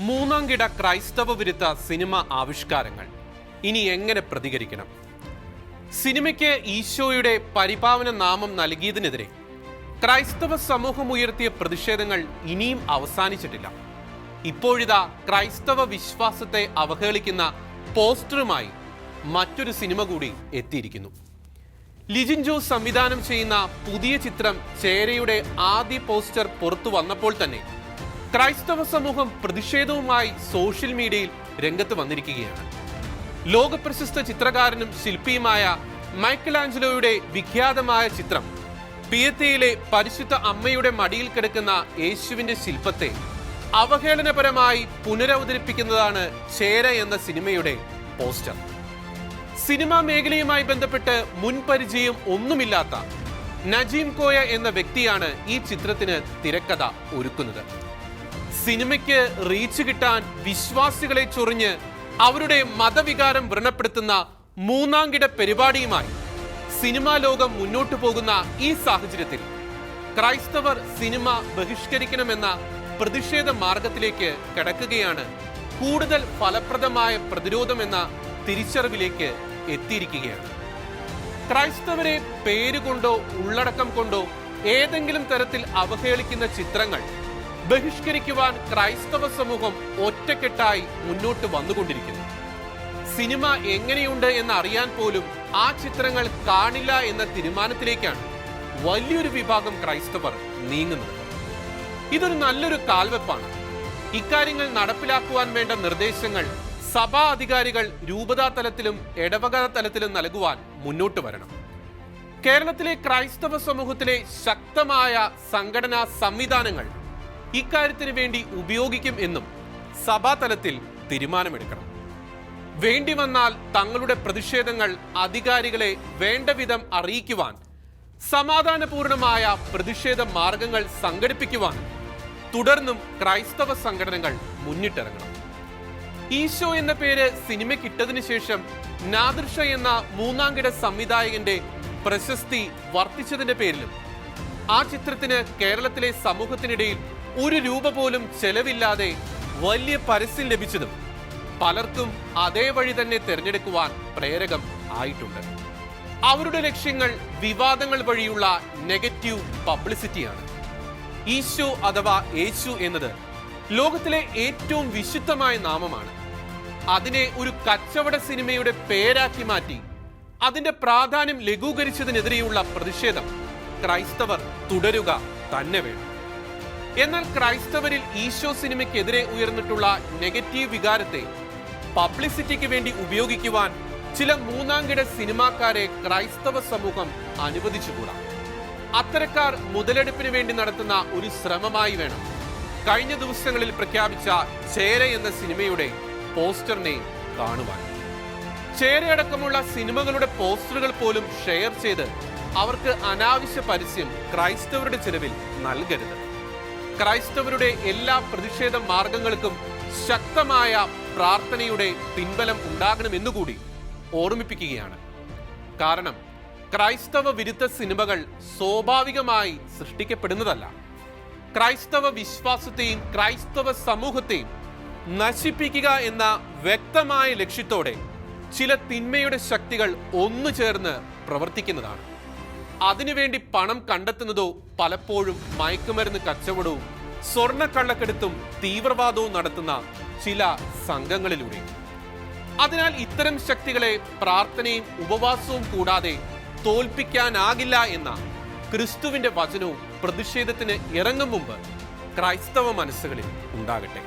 മൂന്നാം കിട ക്രൈസ്തവ വിരുദ്ധ സിനിമ ആവിഷ്കാരങ്ങൾ. ഇനി എങ്ങനെ പ്രതികരിക്കണം? സിനിമയ്ക്ക് ഈശോയുടെ പരിപാവന നാമം നൽകിയതിനെതിരെ ക്രൈസ്തവ സമൂഹം ഉയർത്തിയ പ്രതിഷേധങ്ങൾ ഇനിയും അവസാനിച്ചിട്ടില്ല. ഇപ്പോഴിതാ ക്രൈസ്തവ വിശ്വാസത്തെ അവഹേളിക്കുന്ന പോസ്റ്ററുമായി മറ്റൊരു സിനിമ കൂടി എത്തിയിരിക്കുന്നു. ലിജിൻ ജോസ് സംവിധാനം ചെയ്യുന്ന പുതിയ ചിത്രം ചേരയുടെ ആദ്യ പോസ്റ്റർ പുറത്തു വന്നപ്പോൾ തന്നെ ക്രൈസ്തവ സമൂഹം പ്രതിഷേധവുമായി സോഷ്യൽ മീഡിയയിൽ രംഗത്ത് വന്നിരിക്കുകയാണ്. ലോകപ്രശസ്ത ചിത്രകാരനും ശില്പിയുമായ മൈക്കൽ ആഞ്ചലോയുടെ വിഖ്യാതമായ ചിത്രം പിയത്തയിലെ പരിശുദ്ധ അമ്മയുടെ മടിയിൽ കിടക്കുന്ന യേശുവിന്റെ ശില്പത്തെ അവഹേളനപരമായി പുനരവതരിപ്പിക്കുന്നതാണ് ചേര എന്ന സിനിമയുടെ പോസ്റ്റർ. സിനിമാ മേഖലയുമായി ബന്ധപ്പെട്ട് മുൻപരിചയം ഒന്നുമില്ലാത്ത നജീം കോയ എന്ന വ്യക്തിയാണ് ഈ ചിത്രത്തിന് തിരക്കഥ ഒരുക്കുന്നത്. സിനിമയ്ക്ക് റീച്ച് കിട്ടാൻ വിശ്വാസികളെ ചൊറിഞ്ഞ് അവരുടെ മതവികാരം വ്രണപ്പെടുത്തുന്ന മൂന്നാംകിട പരിപാടിയുമായി സിനിമാ ലോകം മുന്നോട്ടു പോകുന്ന ഈ സാഹചര്യത്തിൽ ക്രൈസ്തവർ സിനിമ ബഹിഷ്കരിക്കണമെന്ന പ്രതിഷേധ മാർഗത്തിലേക്ക് കടക്കുകയാണ് കൂടുതൽ ഫലപ്രദമായ പ്രതിരോധമെന്ന തിരിച്ചറിവിലേക്ക് എത്തിയിരിക്കുകയാണ്. ക്രൈസ്തവരെ പേരുകൊണ്ടോ ഉള്ളടക്കം കൊണ്ടോ ഏതെങ്കിലും തരത്തിൽ അവഹേളിക്കുന്ന ചിത്രങ്ങൾ ബഹിഷ്കരിക്കുവാൻ ക്രൈസ്തവ സമൂഹം ഒറ്റക്കെട്ടായി മുന്നോട്ട് വന്നുകൊണ്ടിരിക്കുന്നു. സിനിമ എങ്ങനെയുണ്ട് എന്ന് അറിയാൻ പോലും ആ ചിത്രങ്ങൾ കാണില്ല എന്ന തീരുമാനത്തിലേക്കാണ് വലിയൊരു വിഭാഗം ക്രൈസ്തവർ നീങ്ങുന്നത്. ഇതൊരു നല്ലൊരു കാൽവെപ്പാണ്. ഇക്കാര്യങ്ങൾ നടപ്പിലാക്കുവാൻ വേണ്ട നിർദ്ദേശങ്ങൾ സഭാ അധികാരികൾ രൂപതാ തലത്തിലും ഇടവക തലത്തിലും നൽകുവാൻ മുന്നോട്ട് വരണം. കേരളത്തിലെ ക്രൈസ്തവ സമൂഹത്തിലെ ശക്തമായ സംഘടനാ സംവിധാനങ്ങൾ ഇക്കാര്യത്തിന് വേണ്ടി ഉപയോഗിക്കും എന്നും സഭാതലത്തിൽ തീരുമാനമെടുക്കണം. വേണ്ടി വന്നാൽ തങ്ങളുടെ പ്രതിഷേധങ്ങൾ അധികാരികളെ വേണ്ട വിധം അറിയിക്കുവാൻ സമാധാനപൂർണമായ പ്രതിഷേധ മാർഗങ്ങൾ സംഘടിപ്പിക്കുവാൻ തുടർന്നും ക്രൈസ്തവ സംഘടനകൾ മുന്നിട്ടിറങ്ങണം. ഈശോ എന്ന പേര് സിനിമയ്ക്കിട്ടതിന് ശേഷം നാദൃഷ എന്ന മൂന്നാംകിട സംവിധായകന്റെ പ്രശസ്തി വർദ്ധിച്ചതിന്റെ പേരിലും ആ ചിത്രത്തിന് കേരളത്തിലെ സമൂഹത്തിനിടയിൽ ഒരു രൂപ പോലും ചെലവില്ലാതെ വലിയ പരസ്യം ലഭിച്ചതും പലർക്കും അതേ വഴി തന്നെ തിരഞ്ഞെടുക്കുവാൻ പ്രേരകം ആയിട്ടുണ്ട്. അവരുടെ ലക്ഷ്യങ്ങൾ വിവാദങ്ങൾ വഴിയുള്ള നെഗറ്റീവ് പബ്ലിസിറ്റിയാണ്. ഈശോ അഥവാ യേശു എന്നത് ലോകത്തിലെ ഏറ്റവും വിശുദ്ധമായ നാമമാണ്. അതിനെ ഒരു കച്ചവട സിനിമയുടെ പേരാക്കി മാറ്റി അതിന്റെ പ്രാധാന്യം ലഘൂകരിച്ചതിനെതിരെയുള്ള പ്രതിഷേധം ക്രൈസ്തവർ തുടരുക തന്നെ വേണം. എന്നാൽ ക്രൈസ്തവരിൽ ഈശോ സിനിമയ്ക്കെതിരെ ഉയർന്നിട്ടുള്ള നെഗറ്റീവ് വികാരത്തെ പബ്ലിസിറ്റിക്ക് വേണ്ടി ഉപയോഗിക്കുവാൻ ചില മൂന്നാംകിട സിനിമാക്കാരെ ക്രൈസ്തവ സമൂഹം അനുവദിച്ചുകൂടാ. അത്തരക്കാർ മുതലെടുപ്പിന് വേണ്ടി നടത്തുന്ന ഒരു ശ്രമമായി വേണം. കഴിഞ്ഞ ദിവസങ്ങളിൽ പ്രഖ്യാപിച്ച ചേര എന്ന സിനിമയുടെ പോസ്റ്ററിനെ കാണുവാൻ. ചേരയടക്കമുള്ള സിനിമകളുടെ പോസ്റ്ററുകൾ പോലും ഷെയർ ചെയ്ത് അവർക്ക് അനാവശ്യ പരസ്യം ക്രൈസ്തവരുടെ ചെലവിൽ നൽകരുത്. ക്രൈസ്തവരുടെ എല്ലാ പ്രതിഷേധ മാർഗങ്ങൾക്കും ശക്തമായ പ്രാർത്ഥനയുടെ പിൻബലം ഉണ്ടാകണമെന്നുകൂടി ഓർമ്മിപ്പിക്കുകയാണ്. കാരണം ക്രൈസ്തവ വിരുദ്ധ സിനിമകൾ സ്വാഭാവികമായി സൃഷ്ടിക്കപ്പെടുന്നതല്ല. ക്രൈസ്തവ വിശ്വാസത്തെയും ക്രൈസ്തവ സമൂഹത്തെയും നശിപ്പിക്കുക എന്ന വ്യക്തമായ ലക്ഷ്യത്തോടെ ചില തിന്മയുടെ ശക്തികൾ ഒന്നു ചേർന്ന് പ്രവർത്തിക്കുന്നതാണ്. അതിനുവേണ്ടി പണം കണ്ടെത്തുന്നതോ പലപ്പോഴും മയക്കുമരുന്ന് കച്ചവടവും സ്വർണക്കള്ളക്കെടുത്തും തീവ്രവാദവും നടത്തുന്ന ചില സംഘങ്ങളിലൂടെ. അതിനാൽ ഇത്തരം ശക്തികളെ പ്രാർത്ഥനയും ഉപവാസവും കൂടാതെ തോൽപ്പിക്കാനാകില്ല എന്ന ക്രിസ്തുവിന്റെ വചനവും പ്രതിഷേധത്തിന് ഇറങ്ങും മുമ്പ് ക്രൈസ്തവ മനസ്സുകളിൽ ഉണ്ടാകട്ടെ.